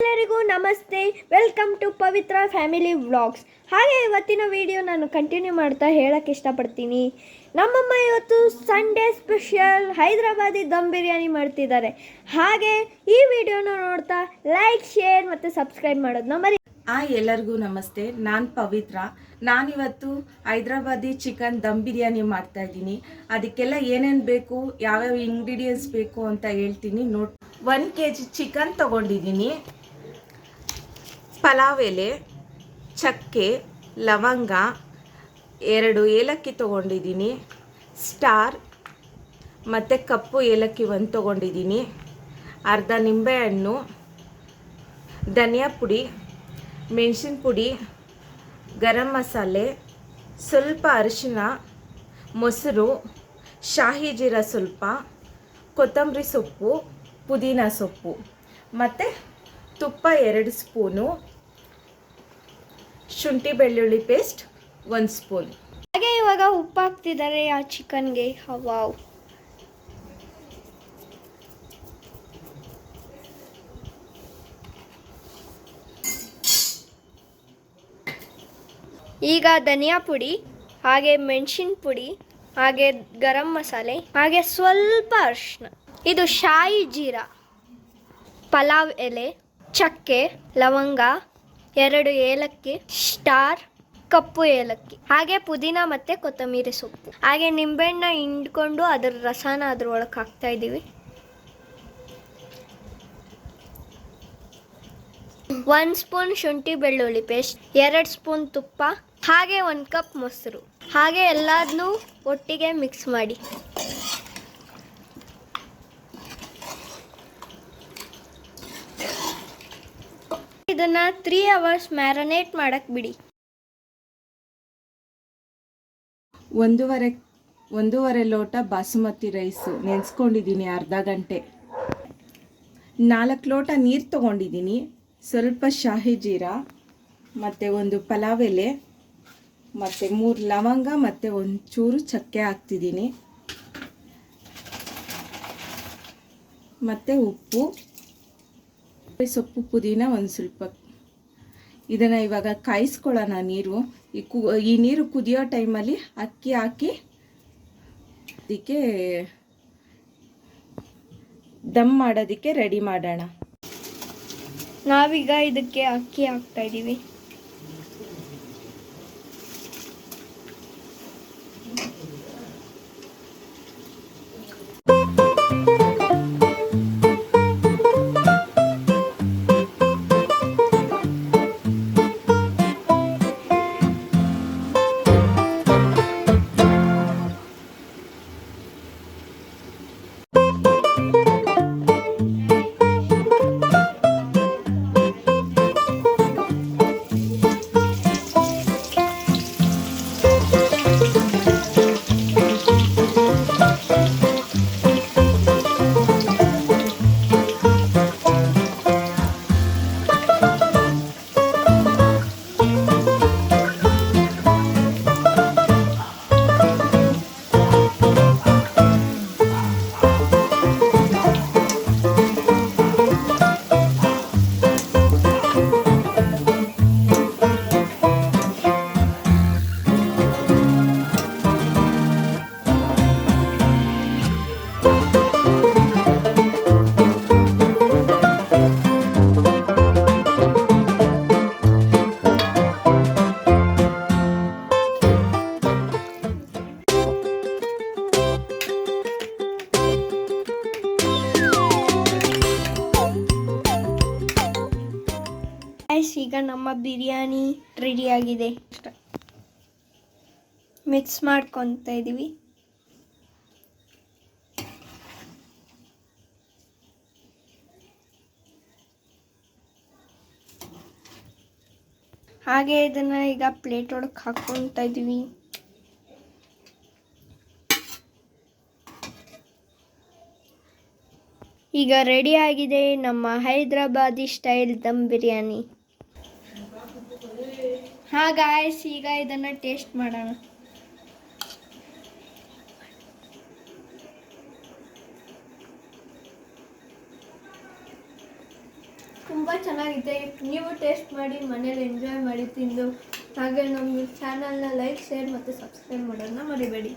ಎಲ್ಲರಿಗೂ ನಮಸ್ತೆ. Welcome to Pavitra family vlogs ಹಾಗೆ ಇವತ್ತಿನ ವಿಡಿಯೋ ನಾನು ಕಂಟಿನ್ಯೂ ಮಾಡ್ತಾ ಹೇಳಕ್ಕೆ ಇಷ್ಟಪಡ್ತೀನಿ. ನಮ್ಮಮ್ಮ ಇವತ್ತು ಸಂಡೇ ಸ್ಪೆಷಲ್ ಹೈದರಾಬಾದಿ ದಮ್ ಬಿರಿಯಾನಿ ಮಾಡ್ತಿದ್ದಾರೆ. ಹಾಗೆ ಈ ವಿಡಿಯೋನ ನೋಡ್ತಾ ಲೈಕ್ ಶೇರ್ ಮತ್ತು ಸಬ್ಸ್ಕ್ರೈಬ್ ಮಾಡೋದು ಮರಿ ಆ ಎಲ್ಲರಿಗೂ ನಮಸ್ತೆ. ನಾನು ಪವಿತ್ರ. ನಾನಿವತ್ತು ಹೈದ್ರಾಬಾದಿ ಚಿಕನ್ ದಮ್ ಬಿರಿಯಾನಿ ಮಾಡ್ತಾ ಇದ್ದೀನಿ. ಅದಕ್ಕೆಲ್ಲ ಏನೇನು ಬೇಕು, ಯಾವ್ಯಾವ ಇಂಗ್ರೀಡಿಯೆಂಟ್ಸ್ ಬೇಕು ಅಂತ ಹೇಳ್ತೀನಿ. Note one K G chicken ತೊಗೊಂಡಿದ್ದೀನಿ. ಪಲಾವ್ ಎಲೆ ಚಕ್ಕೆ, ಲವಂಗ ಎರಡು ಏಲಕ್ಕಿ ತೊಗೊಂಡಿದ್ದೀನಿ. ಸ್ಟಾರ್ ಮತ್ತು ಕಪ್ಪು ಏಲಕ್ಕಿ ಒಂದು ತೊಗೊಂಡಿದ್ದೀನಿ. ಅರ್ಧ ನಿಂಬೆಹಣ್ಣು, ಧನಿಯಾ ಪುಡಿ, ಮೆಣಸಿನ ಪುಡಿ, ಗರಂ ಮಸಾಲೆ, ಸ್ವಲ್ಪ ಅರಿಶಿನ ಮೊಸರು, ಶಾಹಿ ಜೀರ ಸ್ವಲ್ಪ, ಕೊತ್ತಂಬರಿ ಸೊಪ್ಪು, ಪುದೀನ ಸೊಪ್ಪು. ಮತ್ತು ತುಪ್ಪ ಎರಡು ಸ್ಪೂನು ಶುಂಠಿ ಬೆಳ್ಳುಳ್ಳಿ ಪೇಸ್ಟ್ ಒಂದು ಸ್ಪೂನ್ ಹಾಗೆ ಇವಾಗ ಉಪ್ಪು ಹಾಕ್ತಿದ್ದಾರೆ ಆ ಚಿಕನ್ಗೆ ಹವಾ ಈಗ ಧನಿಯಾ ಪುಡಿ, ಹಾಗೆ ಮೆಣಸಿನ ಪುಡಿ, ಹಾಗೆ ಗರಂ ಮಸಾಲೆ, ಹಾಗೆ ಸ್ವಲ್ಪ ಅರಿಶಿನ ಇದು ಶಾಯಿ ಜೀರಾ, ಪಲಾವ್ ಎಲೆ, ಚಕ್ಕೆ, ಲವಂಗ ಎರಡು ಏಲಕ್ಕಿ, ಸ್ಟಾರ್ ಕಪ್ಪು ಏಲಕ್ಕಿ, ಹಾಗೆ ಪುದೀನ ಮತ್ತೆ ಕೊತ್ತಂಬರಿ ಸೊಪ್ಪು. ಹಾಗೆ ನಿಂಬೆಹಣ್ಣ ಹಿಂಡ್ಕೊಂಡು ಅದರ ರಸನ ಅದ್ರೊಳಗೆ ಹಾಕ್ತಾ ಇದ್ದೀವಿ. ಒಂದು ಸ್ಪೂನ್ ಶುಂಠಿ ಬೆಳ್ಳುಳ್ಳಿ ಪೇಸ್ಟ್, ಎರಡು ಸ್ಪೂನ್ ತುಪ್ಪ, ಹಾಗೆ ಒಂದು ಕಪ್ ಮೊಸರು. ಹಾಗೆ ಎಲ್ಲದನ್ನೂ ಒಟ್ಟಿಗೆ ಮಿಕ್ಸ್ ಮಾಡಿ. ಇದನ್ನ ತ್ರೀ ಅವರ್ಸ್ ಮ್ಯಾರನೇಟ್ ಮಾಡೋಕ್ಕೆ ಬಿಡಿ. ಒಂದೂವರೆ ಒಂದೂವರೆ ಲೋಟ ಬಾಸುಮತಿ ರೈಸು ನೆನೆಸ್ಕೊಂಡಿದ್ದೀನಿ ಅರ್ಧ ಗಂಟೆ. ನಾಲ್ಕು ಲೋಟ ನೀರು ತೊಗೊಂಡಿದ್ದೀನಿ ಸ್ವಲ್ಪ ಶಾಹಿ ಜೀರಾ, ಮತ್ತು ಒಂದು ಪಲಾವ್ ಎಲೆ ಮತ್ತು ಮೂರು ಲವಂಗ, ಮತ್ತು ಒಂದು ಚೂರು ಚಕ್ಕೆ ಹಾಕ್ತಿದ್ದೀನಿ ಮತ್ತು ಉಪ್ಪು. ಸೊಪ್ಪು ಪುದೀನ ಒಂದು ಸ್ವಲ್ಪ. ಇದನ್ನು ಇವಾಗ ಕಾಯಿಸ್ಕೊಳ್ಳೋಣ ನೀರು. ಈ ಕು, ಈ ನೀರು ಕುದಿಯೋ ಟೈಮಲ್ಲಿ ಅಕ್ಕಿ ಹಾಕಿ ಅದಕ್ಕೆ ದಮ್ ಮಾಡೋದಕ್ಕೆ ರೆಡಿ ಮಾಡೋಣ. ನಾವೀಗ ಇದಕ್ಕೆ ಅಕ್ಕಿ ಹಾಕ್ತಾ ಇದ್ದೀವಿ. ಈಗ ನಮ್ಮ ಬಿರಿಯಾನಿ ರೆಡಿಯಾಗಿದೆ ಮಿಕ್ಸ್ ಮಾಡ್ಕೊತಾ ಇದ್ದೀವಿ ಹಾಗೆ ಇದನ್ನ ಈಗ ಪ್ಲೇಟ್ ಒಳಗೆ ಹಾಕ್ಕೊತಾ ಇದ್ದೀವಿ ಈಗ ರೆಡಿ ಆಗಿದೆ ನಮ್ಮ ಹೈದರಾಬಾದಿ ಸ್ಟೈಲ್ ದಮ್ ಬಿರಿಯಾನಿ. ಹಾ ಗಾಯ್ಸ್ ಈಗ ಇದನ್ನ ಟೇಸ್ಟ್ ಮಾಡೋಣ. ತುಂಬ ಚೆನ್ನಾಗಿದೆ. ನೀವು ಟೇಸ್ಟ್ ಮಾಡಿ, ಮನೇಲಿ ಎಂಜಾಯ್ ಮಾಡಿ, ತಿಂದು, ಹಾಗೆ ನಮ್ಮ ಚಾನಲ್ನ ಲೈಕ್ ಶೇರ್ ಮತ್ತು ಸಬ್ಸ್ಕ್ರೈಬ್ ಮಾಡೋದನ್ನ ಮರಿಬೇಡಿ.